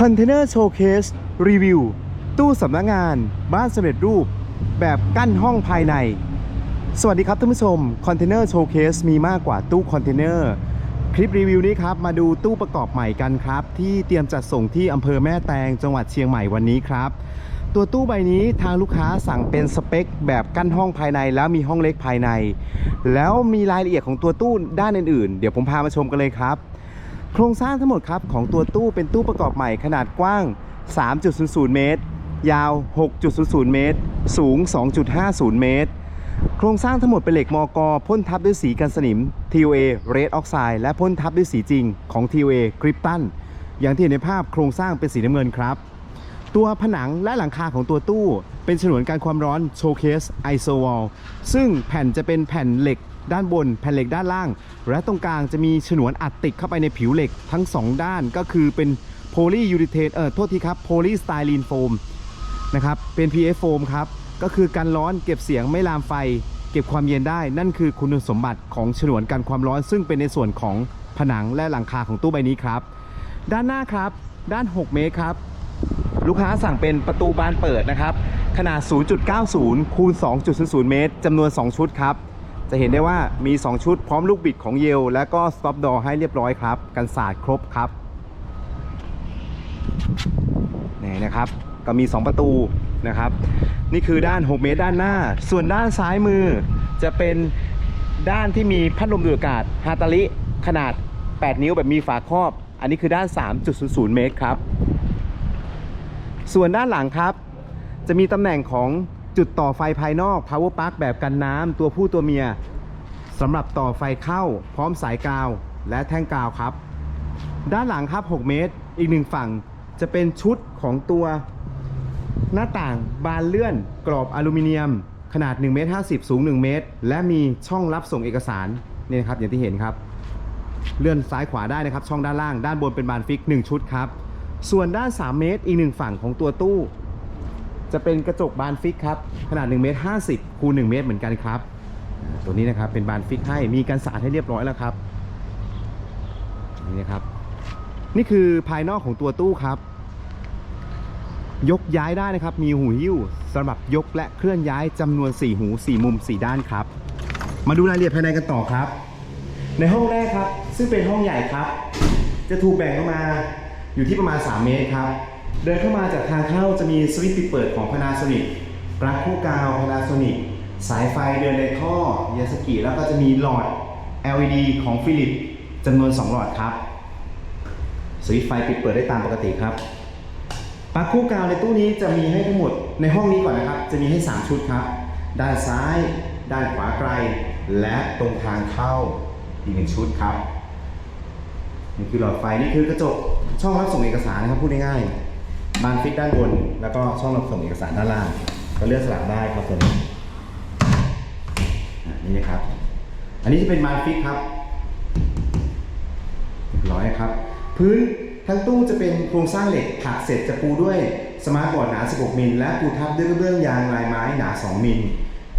คอนเทนเนอร์โชว์เคสรีวิว ตู้สำนักงานบ้านสำเร็จรูป แบบกั้นห้องภายใน สวัสดีครับท่านผู้ชม คอนเทนเนอร์โชว์เคสมีมากกว่าตู้คอนเทนเนอร์ คลิปรีวิวนี้ครับ มาดูตู้ประกอบใหม่กันครับ ที่เตรียมจัดส่งที่อำเภอแม่แตงจังหวัดเชียงใหม่วันนี้ครับ ตัวตู้ใบนี้ทางลูกค้าสั่งเป็นสเปค แบบกั้นห้องภายในแล้วมีห้องเล็กภายใน แล้วมีรายละเอียดของตัวตู้ด้านอื่นๆ เดี๋ยวผมพามาชมกันเลยครับ โครงสร้างทั้งหมดครับของตัวตู้เป็นตู้ประกอบใหม่ขนาดกว้าง 3.00 เมตร ยาว 6.00 เมตร สูง 2.50 เมตร โครงสร้างทั้งหมดเป็นเหล็กมอกอพ่นทับด้วยสีกันสนิม TOA Red Oxide และพ่นทับด้วยสีจริงของ TOA Krypton อย่างที่เห็นในภาพโครงสร้างเป็นสีน้ำเงินครับ ตัวผนังและหลังคาของตัวตู้ เป็นฉนวนกันความร้อนโชว์เคสไอโซวอลซึ่งแผ่นจะเป็นแผ่นเหล็ก ด้านบนแผ่นเหล็กด้านล่าง และตรงกลางจะมีฉนวนอัดติดเข้าไปในผิวเหล็กทั้ง 2 ด้านก็คือเป็นโพลียูริเทนเออโทษทีครับโพลีสไตรีนโฟมนะครับเป็น PF โฟมครับก็คือกันร้อนเก็บเสียงไม่ลามไฟ เก็บความเย็นได้ นั่นคือคุณสมบัติของฉนวนกันความร้อน ซึ่งเป็นในส่วนของผนังและหลังคาของตู้ใบนี้ครับ ด้านหน้าครับด้าน 6 เมตรครับ ลูกค้าสั่งเป็นประตูบานเปิดนะครับ ขนาด 0.90 คูณ 2.00 เมตรจำนวน 2 ชุดครับ จะเห็นได้ว่ามี 2 ชุดพร้อมลูกบิดของเยล และก็ stop door ให้เรียบร้อยครับ กันศาสตร์ครบครับนี่นะครับ ก็มี 2 ประตูนะครับ นี่คือด้าน 6 เมตรด้านหน้า ส่วนด้านซ้ายมือ จะเป็นด้านที่มีพัดลมดูดอากาศฮาตาลิขนาด 8 นิ้วแบบมีฝาครอบ อันนี้คือด้าน 3.00 เมตรครับ ส่วนด้านหลังครับ จะมีตำแหน่งของ จุดต่อไฟภายนอก power plug แบบกันน้ำตัวผู้ตัวเมียสำหรับต่อไฟเข้า พร้อมสายกาว และแท่งกาวครับ ด้านหลังครับ 6 เมตร อีกหนึ่งฝั่งจะเป็นชุดของตัวหน้าต่างบานเลื่อนกรอบอลูมิเนียม ขนาด1เมตร50 สูง 1 เมตร และมีช่องรับส่งเอกสารนี่นะครับอย่างที่เห็นครับ เลื่อนซ้ายขวาได้นะครับ ช่องด้านล่าง ด้านบนเป็นบานฟิก 1 ชุดครับ ส่วนด้าน 3 เมตร อีกหนึ่งฝั่งของตัวตู้ จะเป็นกระจกบานฟิกครับ ขนาด1เมตร50คูณ1เมตรเหมือนกันครับ ตัวนี้นะครับเป็นบานฟิกให้มีกันสาดให้เรียบร้อยแล้วครับนี่นะครับ นี่คือภายนอกของตัวตู้ครับ ยกย้ายได้นะครับ มีหูหิ้วสำหรับยกและเคลื่อนย้ายจำนวน 4 หู 4 มุม 4 ด้านครับ มาดูรายละเอียดภายในกันต่อครับ ในห้องแรกครับ ซึ่งเป็นห้องใหญ่ครับ จะถูกแบ่งออกมาอยู่ที่ประมาณ 3 เมตรครับ เดินเข้ามาจากทางเข้าจะมีสวิตช์ปิดเปิดของ Panasonic ปลั๊กคู่กาว Panasonic สายไฟเดินในท่อยาสกิแล้วก็จะมีหลอด LED ของฟิลิปจำนวน 2 หลอดครับ สวิตช์ไฟปิดเปิดได้ตามปกติครับปลั๊กคู่กาวในตู้นี้จะมีให้ทั้งหมดในห้องนี้ก่อนนะครับ จะมีให้ 3 ชุดครับ ด้านซ้าย ด้านขวาไกล และตรงทางเข้าอีกหนึ่งชุดครับนี่คือหลอดไฟนี่คือกระจกช่องรับส่งเอกสารนะครับพูดง่ายๆ บานฟิตด้านบน แล้วก็ช่องรับส่งเอกสารด้านล่าง ก็เลือกสลับได้ครับตัวนี้อ่นี่นะครับ อันนี้จะเป็นบานฟิตครับร้อยครับ พื้นทั้งตู้จะเป็นโครงสร้างเหล็กถักเสร็จจะปูด้วยสมาร์ทบอร์ดหนา 16 มิล และปูทับด้วยกระเบื้องยางลายไม้หนา 2 มิล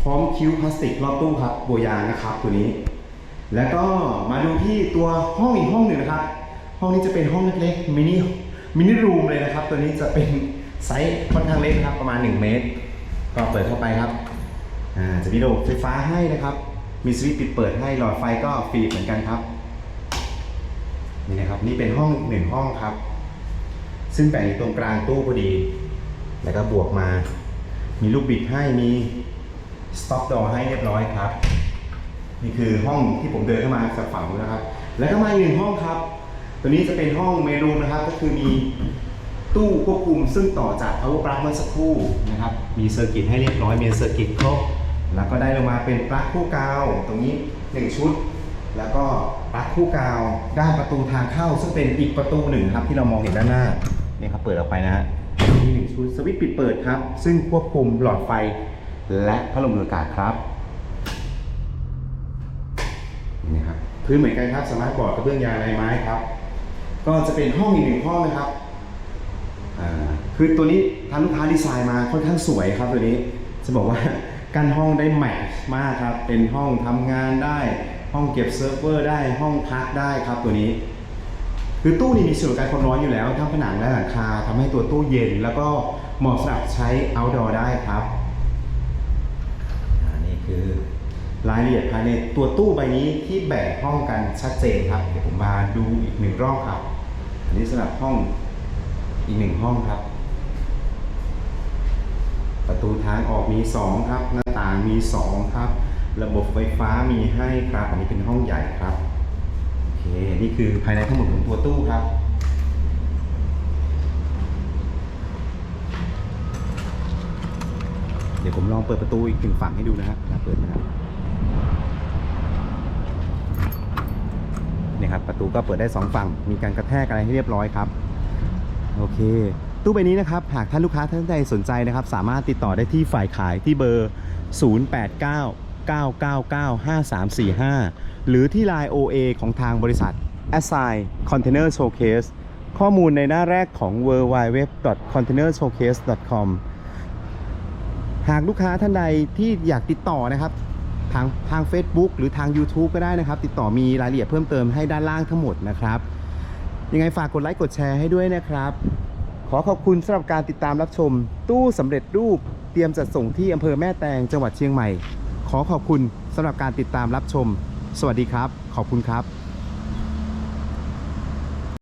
พร้อมคิ้วพลาสติกรอบตู้ครับโบยางนะครับตัวนี้ แล้วก็มาดูที่ตัวห้องอีกห้องหนึ่งนะครับ ห้องนี้จะเป็นห้องเล็กๆมินิ มินิรูมเลยนะครับ ตัวนี้จะเป็นไซส์ค่อนข้างเล็กนะครับประมาณ 1 เมตร ก็เปิดเข้าไปครับอ่าจะมีระบบไฟฟ้าให้นะครับ มีสวิตช์ปิดเปิดให้หลอดไฟก็ฟรีเหมือนกันครับนี่นะครับนี่เป็นห้องหนึ่งห้องครับ ซึ่งแบ่งอยู่ตรงกลางตู้พอดี แล้วก็บวกมา มีลูกบิดให้มี stop door ให้เรียบร้อยครับ นี่คือห้องที่ผมเดินเข้ามาจากฝั่งนู้นนะครับ แล้วก็มาอีกหนึ่งห้องครับ ตัวนี้จะเป็นห้องเมรูนะครับ ก็คือมีตู้ควบคุมซึ่งต่อจาก power plug เมื่อสักครู่นะครับ มีเซอร์กิตให้เรียบร้อยมีเซอร์กิตครบ แล้วก็ได้ลงมาเป็นปลั๊กคู่กาว ตรงนี้ 1 ชุด แล้วก็ปลั๊กคู่กาว ด้านประตูทางเข้า ซึ่งเป็นอีกประตูหนึ่งครับที่เรามองเห็นด้านหน้านี่ครับเปิดออกไปนะฮะมีหนึ่งชุดสวิตช์ปิดเปิดครับ ซึ่งควบคุมหลอดไฟและพัดลมอากาศครับนี่ครับพื้นเหมือนกันครับสมาร์ทบอร์ดกระเบื้องยางลายไม้ครับ ก็จะเป็นห้องอีกหนึ่งห้องนะครับอ่าคือตัวนี้ทางลูกค้าดีไซน์มาค่อนข้างสวยครับตัวนี้จะบอกว่า กั้นห้องได้แมทช์มากครับ เป็นห้องทำงานได้ ห้องเก็บเซิร์ฟเวอร์ได้ห้องพักได้ครับตัวนี้ คือตู้นี่มีส่วนการความร้อนอยู่แล้วทั้งผนังและหลังคาทำให้ตัวตู้เย็น แล้วก็เหมาะสำหรับใช้ outdoor ได้ครับอ่านี่คือรายละเอียดภายในตัวตู้ใบนี้ที่แบ่งห้องกันชัดเจนครับ เดี๋ยวผมมาดูอีกหนึ่งรอบครับ อันนี้สำหรับห้องอีกหนึ่งห้องครับ ประตูทางออกมี 2 ครับ หน้าต่างมี 2 ครับ ระบบไฟฟ้ามีให้ครับ อันนี้เป็นห้องใหญ่ครับโอเคนี่คือภายในทั้งหมดของตัวตู้ครับเดี๋ยวผมลองเปิดประตูอีกหนึ่งฝั่งให้ดูนะฮะนะเปิดนะครับ ครับ ประตูก็เปิดได้สองฝั่ง มีการกระแทกอะไรให้เรียบร้อยครับ โอเค ตู้ใบนี้นะครับ หากท่านลูกค้าท่านใดสนใจนะครับ สามารถติดต่อได้ที่ฝ่ายขายที่เบอร์ 089 999 5345 หรือที่ Line OA ของทางบริษัท Assign Container Showcase ข้อมูลในหน้าแรกของ w w w c o n t a i n e r s h o w c a s e c o m หากลูกค้าท่านใดที่อยากติดต่อนะครับ ทางทาง Facebook หรือทาง YouTube ก็ได้นะครับ ติดต่อมีรายละเอียดเพิ่มเติมให้ด้านล่างทั้งหมดนะครับ ยังไงฝากกดไลค์กดแชร์ให้ด้วยนะครับ ขอขอบคุณสำหรับการติดตามรับชม ตู้สำเร็จรูปเตรียมจัดส่งที่อำเภอแม่แตงจังหวัดเชียงใหม่ ขอขอบคุณสำหรับการติดตามรับชม สวัสดีครับ ขอบคุณครับ